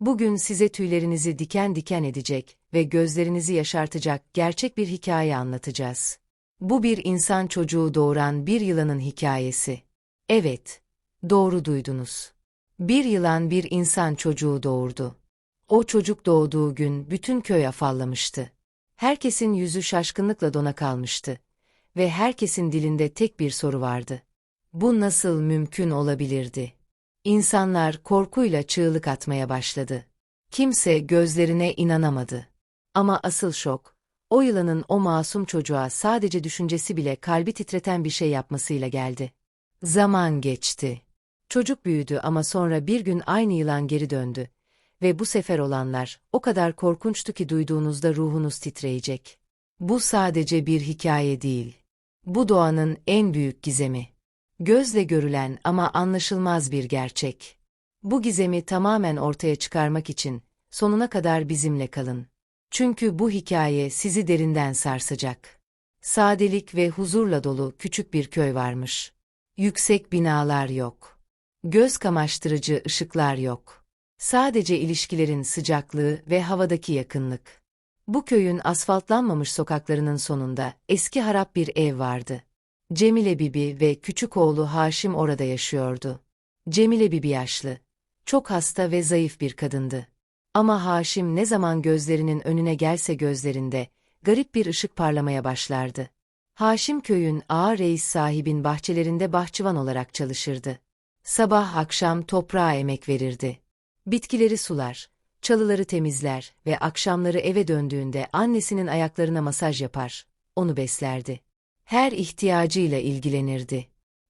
Bugün size tüylerinizi diken diken edecek ve gözlerinizi yaşartacak gerçek bir hikaye anlatacağız. Bu bir insan çocuğu doğuran bir yılanın hikayesi. Evet, doğru duydunuz. Bir yılan bir insan çocuğu doğurdu. O çocuk doğduğu gün bütün köy afallamıştı. Herkesin yüzü şaşkınlıkla dona kalmıştı. Ve herkesin dilinde tek bir soru vardı. Bu nasıl mümkün olabilirdi? İnsanlar korkuyla çığlık atmaya başladı. Kimse gözlerine inanamadı. Ama asıl şok, o yılanın o masum çocuğa sadece düşüncesi bile kalbi titreten bir şey yapmasıyla geldi. Zaman geçti. Çocuk büyüdü ama sonra bir gün aynı yılan geri döndü. Ve bu sefer olanlar o kadar korkunçtu ki duyduğunuzda ruhunuz titreyecek. Bu sadece bir hikaye değil. Bu doğanın en büyük gizemi. Gözle görülen ama anlaşılmaz bir gerçek. Bu gizemi tamamen ortaya çıkarmak için sonuna kadar bizimle kalın. Çünkü bu hikaye sizi derinden sarsacak. Sadelik ve huzurla dolu küçük bir köy varmış. Yüksek binalar yok. Göz kamaştırıcı ışıklar yok. Sadece ilişkilerin sıcaklığı ve havadaki yakınlık. Bu köyün asfaltlanmamış sokaklarının sonunda eski harap bir ev vardı. Cemile Bibi ve küçük oğlu Haşim orada yaşıyordu. Cemile Bibi yaşlı, çok hasta ve zayıf bir kadındı. Ama Haşim ne zaman gözlerinin önüne gelse gözlerinde, garip bir ışık parlamaya başlardı. Haşim köyün ağa reis sahibin bahçelerinde bahçıvan olarak çalışırdı. Sabah akşam toprağa emek verirdi. Bitkileri sular, çalıları temizler ve akşamları eve döndüğünde annesinin ayaklarına masaj yapar, onu beslerdi. Her ihtiyacıyla ilgilenirdi.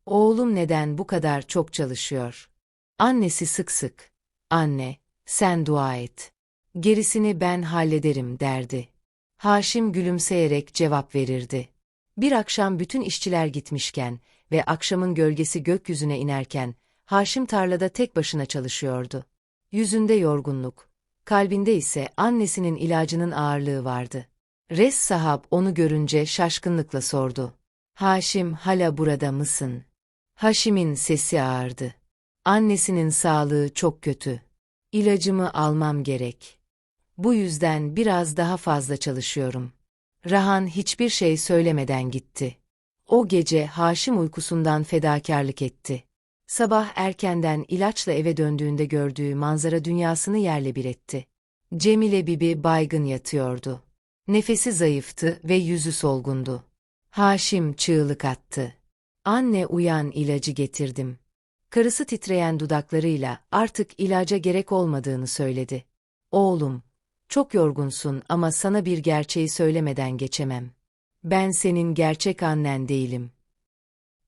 Oğlum neden bu kadar çok çalışıyor? Annesi sık sık, anne, sen dua et. Gerisini ben hallederim derdi. Haşim gülümseyerek cevap verirdi. Bir akşam bütün işçiler gitmişken ve akşamın gölgesi gökyüzüne inerken, Haşim tarlada tek başına çalışıyordu. Yüzünde yorgunluk, kalbinde ise annesinin ilacının ağırlığı vardı. Res sahab onu görünce şaşkınlıkla sordu. Haşim hala burada mısın? Haşim'in sesi ağırdı. Annesinin sağlığı çok kötü. İlacımı almam gerek. Bu yüzden biraz daha fazla çalışıyorum. Rahan hiçbir şey söylemeden gitti. O gece Haşim uykusundan fedakarlık etti. Sabah erkenden ilaçla eve döndüğünde gördüğü manzara dünyasını yerle bir etti. Cemile Bibi baygın yatıyordu. Nefesi zayıftı ve yüzü solgundu. Haşim çığlık attı. Anne uyan ilacı getirdim. Karısı titreyen dudaklarıyla artık ilaca gerek olmadığını söyledi. Oğlum, çok yorgunsun ama sana bir gerçeği söylemeden geçemem. Ben senin gerçek annen değilim.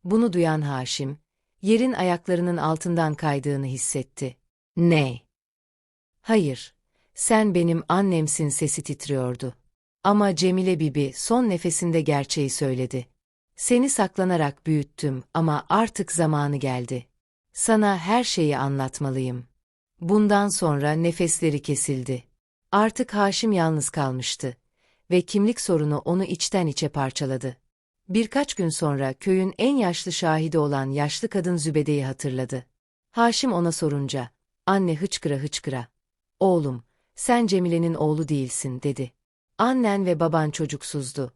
Bunu duyan Haşim, yerin ayaklarının altından kaydığını hissetti. Ne? Hayır, sen benim annemsin sesi titriyordu. Ama Cemile Bibi son nefesinde gerçeği söyledi. Seni saklanarak büyüttüm ama artık zamanı geldi. Sana her şeyi anlatmalıyım. Bundan sonra nefesleri kesildi. Artık Haşim yalnız kalmıştı ve kimlik sorunu onu içten içe parçaladı. Birkaç gün sonra köyün en yaşlı şahidi olan yaşlı kadın Zübede'yi hatırladı. Haşim ona sorunca, anne hıçkıra hıçkıra, oğlum, sen Cemile'nin oğlu değilsin dedi. Annen ve baban çocuksuzdu.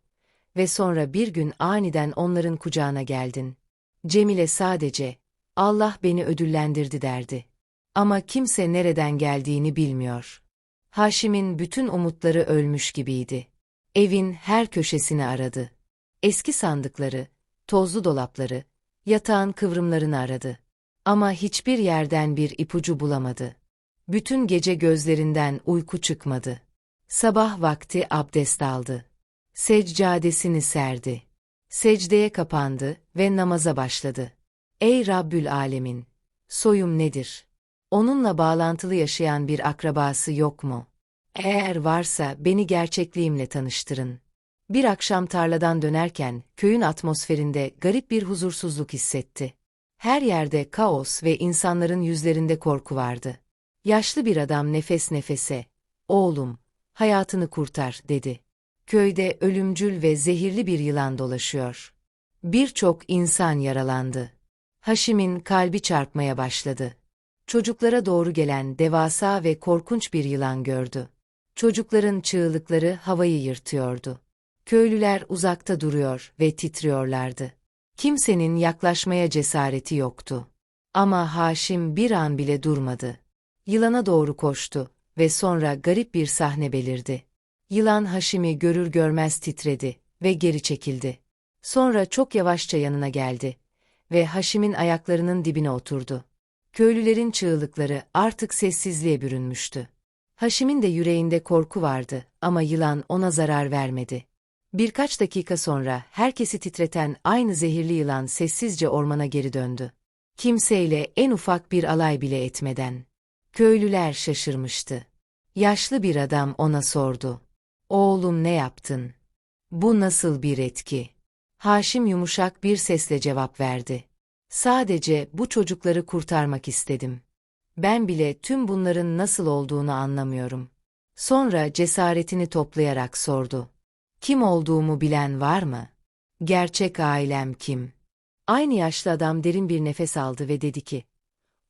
Ve sonra bir gün aniden onların kucağına geldin. Cemile sadece, Allah beni ödüllendirdi derdi. Ama kimse nereden geldiğini bilmiyor. Haşim'in bütün umutları ölmüş gibiydi. Evin her köşesini aradı. Eski sandıkları, tozlu dolapları, yatağın kıvrımlarını aradı. Ama hiçbir yerden bir ipucu bulamadı. Bütün gece gözlerinden uyku çıkmadı. Sabah vakti abdest aldı. Seccadesini serdi. Secdeye kapandı ve namaza başladı. Ey Rabbül Alemin! Soyum nedir? Onunla bağlantılı yaşayan bir akrabası yok mu? Eğer varsa beni gerçekliğimle tanıştırın. Bir akşam tarladan dönerken köyün atmosferinde garip bir huzursuzluk hissetti. Her yerde kaos ve insanların yüzlerinde korku vardı. Yaşlı bir adam nefes nefese, "Oğlum, hayatını kurtar, dedi. Köyde ölümcül ve zehirli bir yılan dolaşıyor. Birçok insan yaralandı. Haşim'in kalbi çarpmaya başladı. Çocuklara doğru gelen devasa ve korkunç bir yılan gördü. Çocukların çığlıkları havayı yırtıyordu. Köylüler uzakta duruyor ve titriyorlardı. Kimsenin yaklaşmaya cesareti yoktu. Ama Haşim bir an bile durmadı. Yılana doğru koştu ve sonra garip bir sahne belirdi. Yılan Haşim'i görür görmez titredi ve geri çekildi. Sonra çok yavaşça yanına geldi ve Haşim'in ayaklarının dibine oturdu. Köylülerin çığlıkları artık sessizliğe bürünmüştü. Haşim'in de yüreğinde korku vardı ama yılan ona zarar vermedi. Birkaç dakika sonra herkesi titreten aynı zehirli yılan sessizce ormana geri döndü. Kimseyle en ufak bir alay bile etmeden. Köylüler şaşırmıştı. Yaşlı bir adam ona sordu. Oğlum ne yaptın? Bu nasıl bir etki? Haşim yumuşak bir sesle cevap verdi. Sadece bu çocukları kurtarmak istedim. Ben bile tüm bunların nasıl olduğunu anlamıyorum. Sonra cesaretini toplayarak sordu. Kim olduğumu bilen var mı? Gerçek ailem kim? Aynı yaşlı adam derin bir nefes aldı ve dedi ki,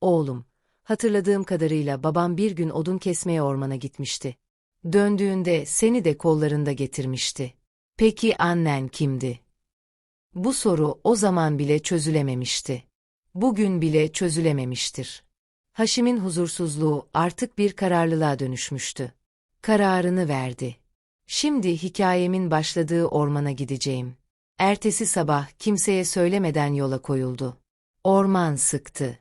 Oğlum, hatırladığım kadarıyla babam bir gün odun kesmeye ormana gitmişti. Döndüğünde seni de kollarında getirmişti. Peki annen kimdi? Bu soru o zaman bile çözülememişti. Bugün bile çözülememiştir. Haşim'in huzursuzluğu artık bir kararlılığa dönüşmüştü. Kararını verdi. Şimdi hikayemin başladığı ormana gideceğim. Ertesi sabah kimseye söylemeden yola koyuldu. Orman sıktı.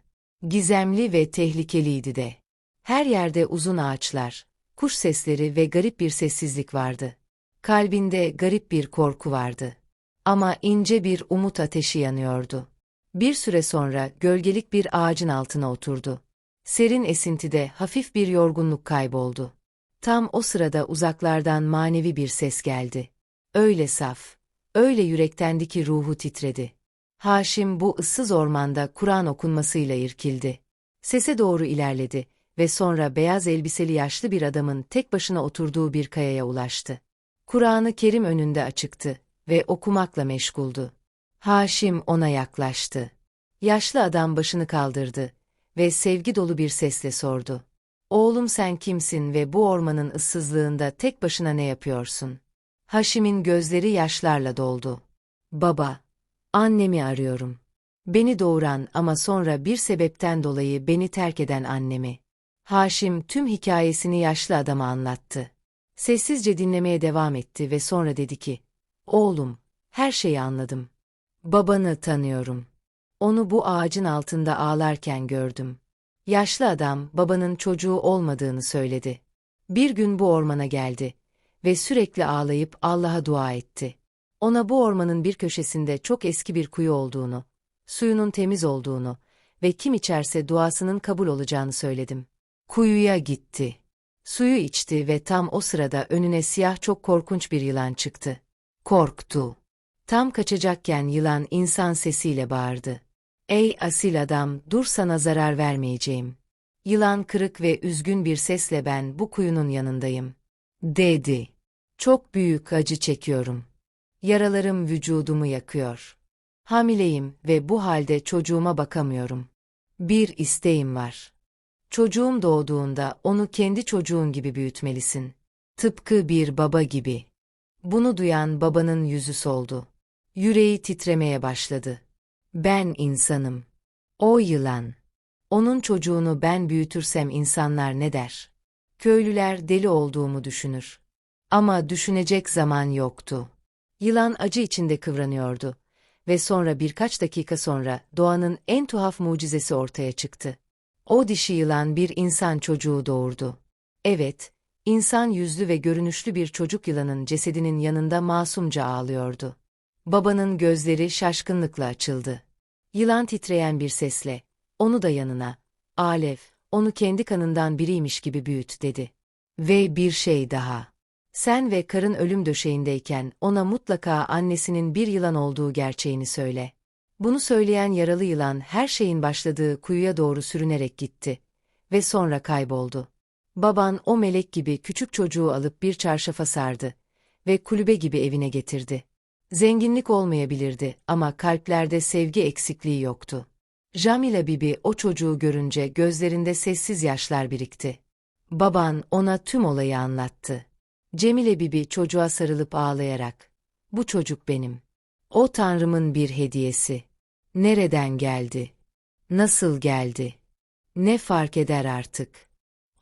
Gizemli ve tehlikeliydi de. Her yerde uzun ağaçlar, kuş sesleri ve garip bir sessizlik vardı. Kalbinde garip bir korku vardı. Ama ince bir umut ateşi yanıyordu. Bir süre sonra gölgelik bir ağacın altına oturdu. Serin esintide hafif bir yorgunluk kayboldu. Tam o sırada uzaklardan manevi bir ses geldi. Öyle saf, öyle yürektendi ki ruhu titredi. Haşim bu ıssız ormanda Kur'an okunmasıyla irkildi. Sese doğru ilerledi ve sonra beyaz elbiseli yaşlı bir adamın tek başına oturduğu bir kayaya ulaştı. Kur'an-ı Kerim önünde açıktı ve okumakla meşguldu. Haşim ona yaklaştı. Yaşlı adam başını kaldırdı ve sevgi dolu bir sesle sordu. Oğlum sen kimsin ve bu ormanın ıssızlığında tek başına ne yapıyorsun? Haşim'in gözleri yaşlarla doldu. Baba, annemi arıyorum. Beni doğuran ama sonra bir sebepten dolayı beni terk eden annemi. Haşim tüm hikayesini yaşlı adama anlattı. Sessizce dinlemeye devam etti ve sonra dedi ki, Oğlum, her şeyi anladım. Babanı tanıyorum. Onu bu ağacın altında ağlarken gördüm. Yaşlı adam babanın çocuğu olmadığını söyledi. Bir gün bu ormana geldi ve sürekli ağlayıp Allah'a dua etti. Ona bu ormanın bir köşesinde çok eski bir kuyu olduğunu, suyunun temiz olduğunu ve kim içerse duasının kabul olacağını söyledim. Kuyuya gitti. Suyu içti ve tam o sırada önüne siyah çok korkunç bir yılan çıktı. Korktu. Tam kaçacakken yılan insan sesiyle bağırdı. Ey asil adam, dur sana zarar vermeyeceğim. Yılan kırık ve üzgün bir sesle ben bu kuyunun yanındayım. Dedi. Çok büyük acı çekiyorum. Yaralarım vücudumu yakıyor. Hamileyim ve bu halde çocuğuma bakamıyorum. Bir isteğim var. Çocuğum doğduğunda onu kendi çocuğun gibi büyütmelisin. Tıpkı bir baba gibi. Bunu duyan babanın yüzü soldu. Yüreği titremeye başladı. Ben insanım. O yılan. Onun çocuğunu ben büyütürsem insanlar ne der? Köylüler deli olduğumu düşünür. Ama düşünecek zaman yoktu. Yılan acı içinde kıvranıyordu ve sonra birkaç dakika sonra doğanın en tuhaf mucizesi ortaya çıktı. O dişi yılan bir insan çocuğu doğurdu. Evet, insan yüzlü ve görünüşlü bir çocuk yılanın cesedinin yanında masumca ağlıyordu. Babanın gözleri şaşkınlıkla açıldı. Yılan titreyen bir sesle, onu da yanına, Alev, onu kendi kanından biriymiş gibi büyüt dedi. Ve bir şey daha. Sen ve karın ölüm döşeğindeyken ona mutlaka annesinin bir yılan olduğu gerçeğini söyle. Bunu söyleyen yaralı yılan her şeyin başladığı kuyuya doğru sürünerek gitti. Ve sonra kayboldu. Baban o melek gibi küçük çocuğu alıp bir çarşafa sardı ve kulübe gibi evine getirdi. Zenginlik olmayabilirdi ama kalplerde sevgi eksikliği yoktu. Jamila Bibi o çocuğu görünce gözlerinde sessiz yaşlar birikti. Baban ona tüm olayı anlattı. Cemile Bibi çocuğa sarılıp ağlayarak, bu çocuk benim. O Tanrım'ın bir hediyesi. Nereden geldi? Nasıl geldi? Ne fark eder artık?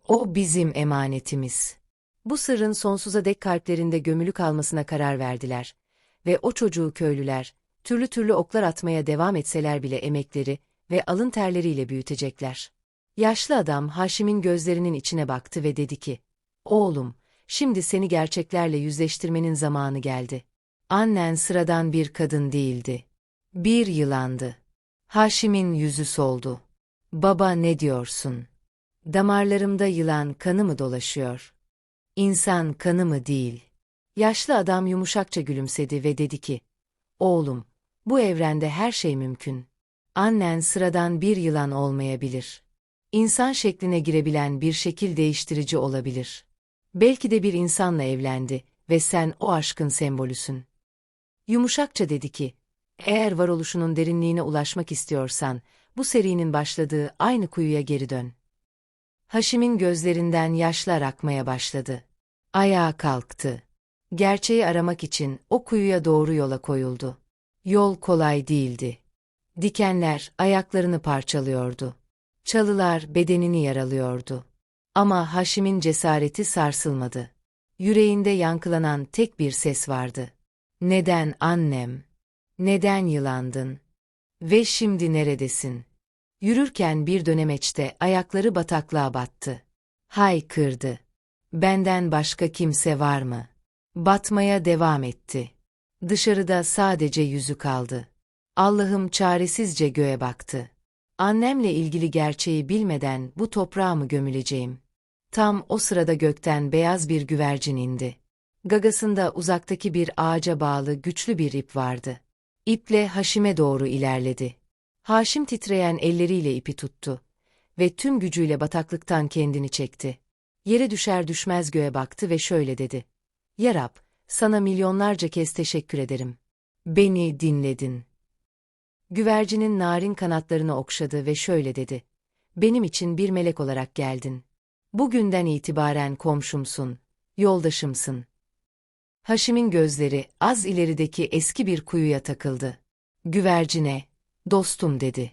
O bizim emanetimiz. Bu sırrın sonsuza dek kalplerinde gömülü kalmasına karar verdiler. Ve o çocuğu köylüler, türlü türlü oklar atmaya devam etseler bile emekleri ve alın terleriyle büyütecekler. Yaşlı adam Haşim'in gözlerinin içine baktı ve dedi ki, Oğlum, şimdi seni gerçeklerle yüzleştirmenin zamanı geldi. Annen sıradan bir kadın değildi. Bir yılandı. Haşim'in yüzü soldu. Baba ne diyorsun? Damarlarımda yılan kanı mı dolaşıyor? İnsan kanı mı değil? Yaşlı adam yumuşakça gülümsedi ve dedi ki, Oğlum, bu evrende her şey mümkün. Annen sıradan bir yılan olmayabilir. İnsan şekline girebilen bir şekil değiştirici olabilir. Belki de bir insanla evlendi ve sen o aşkın sembolüsün. Yumuşakça dedi ki, eğer varoluşunun derinliğine ulaşmak istiyorsan, bu serinin başladığı aynı kuyuya geri dön. Haşim'in gözlerinden yaşlar akmaya başladı. Ayağa kalktı. Gerçeği aramak için o kuyuya doğru yola koyuldu. Yol kolay değildi. Dikenler ayaklarını parçalıyordu. Çalılar bedenini yaralıyordu. Ama Haşim'in cesareti sarsılmadı. Yüreğinde yankılanan tek bir ses vardı. Neden annem? Neden yılandın? Ve şimdi neredesin? Yürürken bir dönemeçte ayakları bataklığa battı. Haykırdı. Benden başka kimse var mı? Batmaya devam etti. Dışarıda sadece yüzü kaldı. Allah'ım çaresizce göğe baktı. Annemle ilgili gerçeği bilmeden bu toprağa mı gömüleceğim? Tam o sırada gökten beyaz bir güvercin indi. Gagasında uzaktaki bir ağaca bağlı güçlü bir ip vardı. İple Haşim'e doğru ilerledi. Haşim titreyen elleriyle ipi tuttu ve tüm gücüyle bataklıktan kendini çekti. Yere düşer düşmez göğe baktı ve şöyle dedi. Ya Rab, sana milyonlarca kez teşekkür ederim. Beni dinledin. Güvercinin narin kanatlarını okşadı ve şöyle dedi. Benim için bir melek olarak geldin. Bugünden itibaren komşumsun, yoldaşımsın. Haşim'in gözleri az ilerideki eski bir kuyuya takıldı. Güvercine, dostum dedi.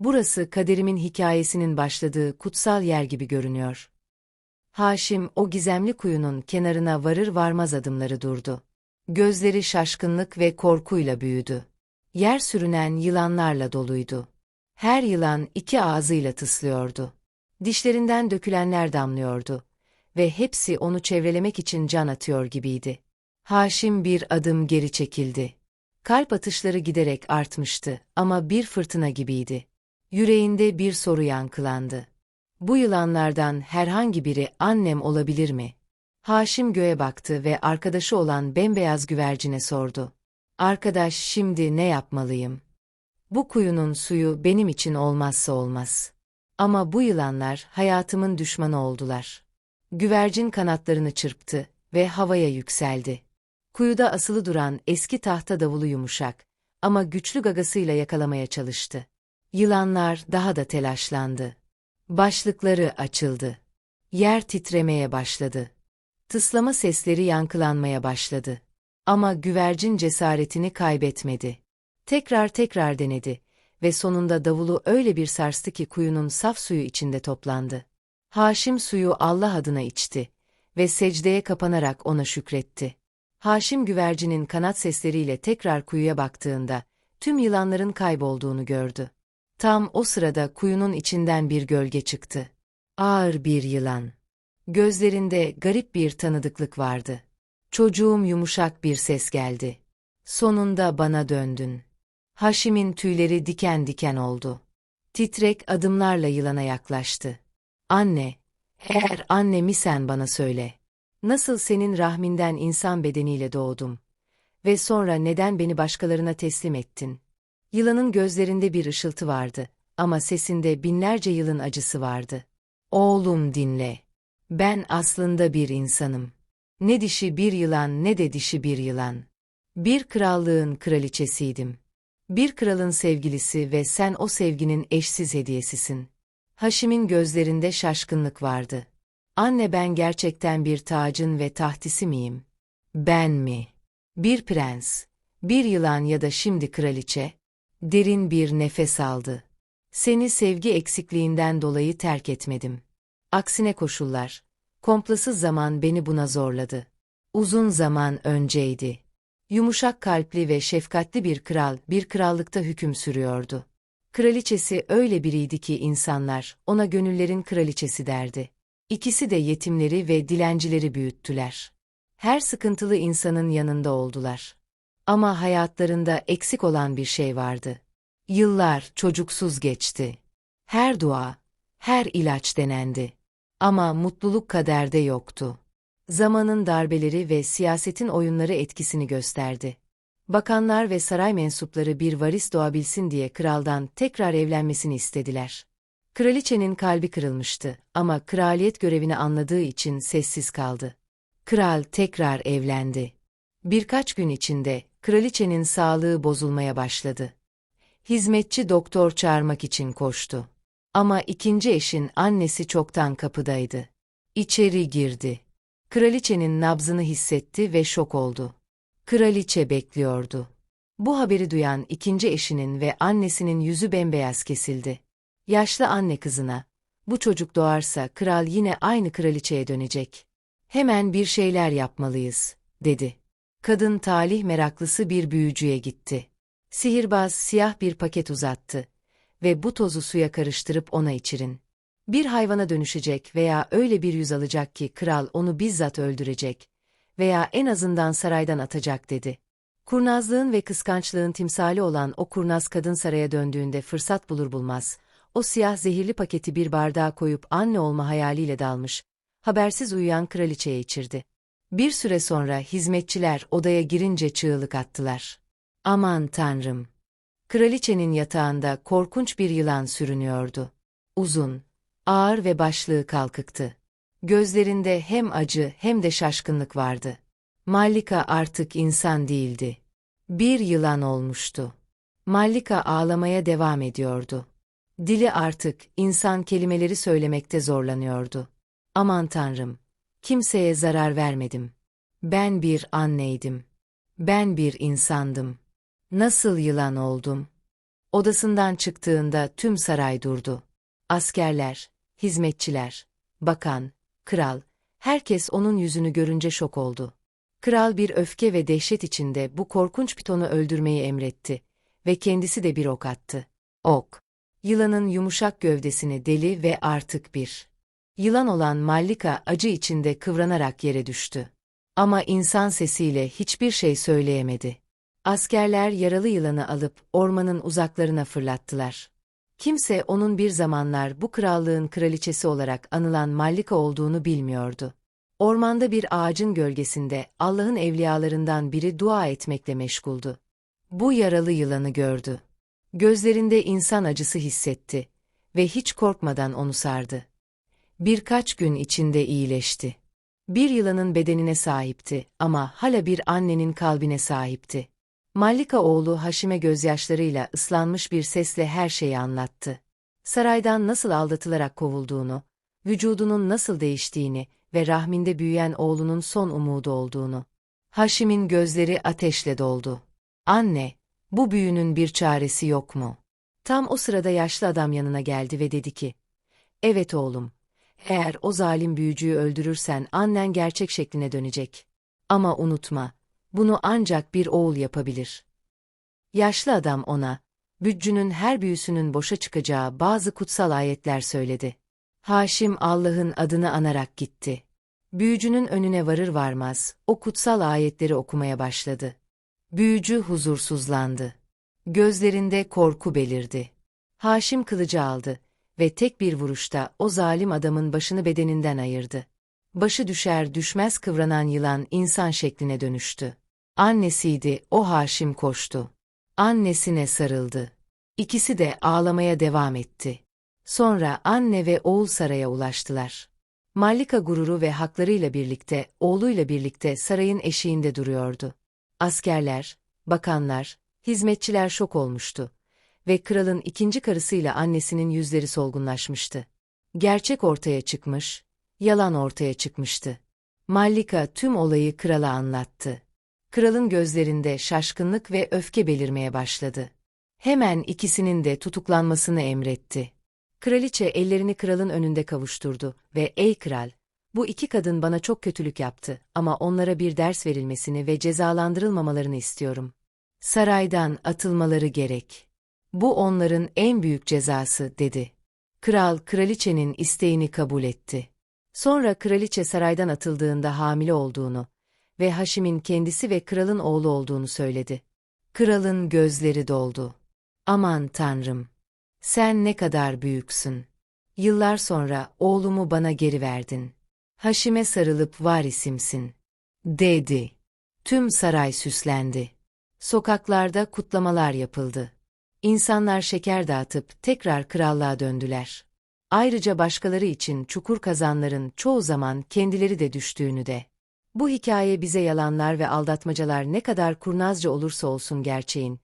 Burası kaderimin hikayesinin başladığı kutsal yer gibi görünüyor. Haşim o gizemli kuyunun kenarına varır varmaz adımları durdu. Gözleri şaşkınlık ve korkuyla büyüdü. Yer sürünen yılanlarla doluydu. Her yılan iki ağzıyla tıslıyordu. Dişlerinden dökülenler damlıyordu ve hepsi onu çevrelemek için can atıyor gibiydi. Haşim bir adım geri çekildi. Kalp atışları giderek artmıştı ama bir fırtına gibiydi. Yüreğinde bir soru yankılandı. Bu yılanlardan herhangi biri annem olabilir mi? Haşim göğe baktı ve arkadaşı olan bembeyaz güvercine sordu. Arkadaş şimdi ne yapmalıyım? Bu kuyunun suyu benim için olmazsa olmaz. Ama bu yılanlar hayatımın düşmanı oldular. Güvercin kanatlarını çırptı ve havaya yükseldi. Kuyuda asılı duran eski tahta davulu yumuşak ama güçlü gagasıyla yakalamaya çalıştı. Yılanlar daha da telaşlandı. Başlıkları açıldı. Yer titremeye başladı. Tıslama sesleri yankılanmaya başladı. Ama güvercin cesaretini kaybetmedi. Tekrar tekrar denedi ve sonunda davulu öyle bir sarstı ki kuyunun saf suyu içinde toplandı. Haşim suyu Allah adına içti ve secdeye kapanarak ona şükretti. Haşim güvercinin kanat sesleriyle tekrar kuyuya baktığında, tüm yılanların kaybolduğunu gördü. Tam o sırada kuyunun içinden bir gölge çıktı. Ağır bir yılan. Gözlerinde garip bir tanıdıklık vardı. Çocuğum yumuşak bir ses geldi. Sonunda bana döndün. Haşim'in tüyleri diken diken oldu. Titrek adımlarla yılana yaklaştı. Anne, eğer annemi sen bana söyle. Nasıl senin rahminden insan bedeniyle doğdum? Ve sonra neden beni başkalarına teslim ettin? Yılanın gözlerinde bir ışıltı vardı ama sesinde binlerce yılın acısı vardı. Oğlum dinle. Ben aslında bir insanım. Ne dişi bir yılan ne de dişi bir yılan. Bir krallığın kraliçesiydim. Bir kralın sevgilisi ve sen o sevginin eşsiz hediyesisin. Haşim'in gözlerinde şaşkınlık vardı. Anne ben gerçekten bir tacın ve tahtisi miyim? Ben mi? Bir prens, bir yılan ya da şimdi kraliçe? Derin bir nefes aldı. Seni sevgi eksikliğinden dolayı terk etmedim. Aksine koşullar, komplasız zaman beni buna zorladı. Uzun zaman önceydi. Yumuşak kalpli ve şefkatli bir kral bir krallıkta hüküm sürüyordu. Kraliçesi öyle biriydi ki insanlar ona gönüllerin kraliçesi derdi. İkisi de yetimleri ve dilencileri büyüttüler. Her sıkıntılı insanın yanında oldular. Ama hayatlarında eksik olan bir şey vardı. Yıllar çocuksuz geçti. Her dua, her ilaç denendi. Ama mutluluk kaderde yoktu. Zamanın darbeleri ve siyasetin oyunları etkisini gösterdi. Bakanlar ve saray mensupları bir varis doğabilsin diye kraldan tekrar evlenmesini istediler. Kraliçenin kalbi kırılmıştı ama kraliyet görevini anladığı için sessiz kaldı. Kral tekrar evlendi. Birkaç gün içinde kraliçenin sağlığı bozulmaya başladı. Hizmetçi doktor çağırmak için koştu. Ama ikinci eşin annesi çoktan kapıdaydı. İçeri girdi. Kraliçenin nabzını hissetti ve şok oldu. Kraliçe bekliyordu. Bu haberi duyan ikinci eşinin ve annesinin yüzü bembeyaz kesildi. Yaşlı anne kızına, bu çocuk doğarsa kral yine aynı kraliçeye dönecek. Hemen bir şeyler yapmalıyız, dedi. Kadın talih meraklısı bir büyücüye gitti. Sihirbaz siyah bir paket uzattı ve bu tozu suya karıştırıp ona içirin. Bir hayvana dönüşecek veya öyle bir yüz alacak ki kral onu bizzat öldürecek veya en azından saraydan atacak dedi. Kurnazlığın ve kıskançlığın timsali olan o kurnaz kadın saraya döndüğünde fırsat bulur bulmaz, o siyah zehirli paketi bir bardağa koyup anne olma hayaliyle dalmış, habersiz uyuyan kraliçeye içirdi. Bir süre sonra hizmetçiler odaya girince çığlık attılar. Aman tanrım! Kraliçenin yatağında korkunç bir yılan sürünüyordu. Uzun, ağır ve başlığı kalkıktı. Gözlerinde hem acı hem de şaşkınlık vardı. Mallika artık insan değildi. Bir yılan olmuştu. Mallika ağlamaya devam ediyordu. Dili artık insan kelimeleri söylemekte zorlanıyordu. Aman tanrım, kimseye zarar vermedim. Ben bir anneydim. Ben bir insandım. Nasıl yılan oldum? Odasından çıktığında tüm saray durdu. Askerler, hizmetçiler, bakan, kral, herkes onun yüzünü görünce şok oldu. Kral bir öfke ve dehşet içinde bu korkunç pitonu öldürmeyi emretti ve kendisi de bir ok attı. Ok, yılanın yumuşak gövdesini deli ve artık bir. Yılan olan Mallika acı içinde kıvranarak yere düştü. Ama insan sesiyle hiçbir şey söyleyemedi. Askerler yaralı yılanı alıp ormanın uzaklarına fırlattılar. Kimse onun bir zamanlar bu krallığın kraliçesi olarak anılan Mallika olduğunu bilmiyordu. Ormanda bir ağacın gölgesinde Allah'ın evliyalarından biri dua etmekle meşguldu. Bu yaralı yılanı gördü. Gözlerinde insan acısı hissetti ve hiç korkmadan onu sardı. Birkaç gün içinde iyileşti. Bir yılanın bedenine sahipti ama hala bir annenin kalbine sahipti. Mallika oğlu Haşim'e gözyaşlarıyla ıslanmış bir sesle her şeyi anlattı. Saraydan nasıl aldatılarak kovulduğunu, vücudunun nasıl değiştiğini ve rahminde büyüyen oğlunun son umudu olduğunu. Haşim'in gözleri ateşle doldu. Anne, bu büyünün bir çaresi yok mu? Tam o sırada yaşlı adam yanına geldi ve dedi ki, Evet oğlum, eğer o zalim büyücüyü öldürürsen annen gerçek şekline dönecek. Ama unutma, bunu ancak bir oğul yapabilir. Yaşlı adam ona, büccünün her büyüsünün boşa çıkacağı bazı kutsal ayetler söyledi. Haşim Allah'ın adını anarak gitti. Büyücünün önüne varır varmaz, o kutsal ayetleri okumaya başladı. Büyücü huzursuzlandı. Gözlerinde korku belirdi. Haşim kılıcı aldı ve tek bir vuruşta o zalim adamın başını bedeninden ayırdı. Başı düşer düşmez kıvranan yılan insan şekline dönüştü. Annesiydi, o Haşim koştu. Annesine sarıldı. İkisi de ağlamaya devam etti. Sonra anne ve oğul saraya ulaştılar. Mallika gururu ve haklarıyla birlikte, oğluyla birlikte sarayın eşiğinde duruyordu. Askerler, bakanlar, Hizmetçiler şok olmuştu. Ve kralın ikinci karısıyla annesinin yüzleri solgunlaşmıştı. Gerçek ortaya çıkmış, yalan ortaya çıkmıştı. Mallika tüm olayı krala anlattı. Kralın gözlerinde şaşkınlık ve öfke belirmeye başladı. Hemen ikisinin de tutuklanmasını emretti. Kraliçe ellerini kralın önünde kavuşturdu ve ''Ey kral, bu iki kadın bana çok kötülük yaptı ama onlara bir ders verilmesini ve cezalandırılmamalarını istiyorum. Saraydan atılmaları gerek. Bu onların en büyük cezası.'' dedi. Kral, kraliçenin isteğini kabul etti. Sonra kraliçe saraydan atıldığında hamile olduğunu ve Haşim'in kendisi ve kralın oğlu olduğunu söyledi. Kralın gözleri doldu. Aman tanrım! Sen ne kadar büyüksün. Yıllar sonra oğlumu bana geri verdin. Haşim'e sarılıp varisimsin. Dedi. Tüm saray süslendi. Sokaklarda kutlamalar yapıldı. İnsanlar şeker dağıtıp tekrar krallığa döndüler. Ayrıca başkaları için çukur kazanların çoğu zaman kendileri de düştüğünü de. Bu hikaye bize yalanlar ve aldatmacalar ne kadar kurnazca olursa olsun gerçeğin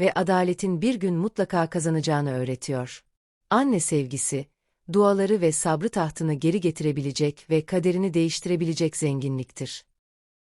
ve adaletin bir gün mutlaka kazanacağını öğretiyor. Anne sevgisi, duaları ve sabrı tahtını geri getirebilecek ve kaderini değiştirebilecek zenginliktir.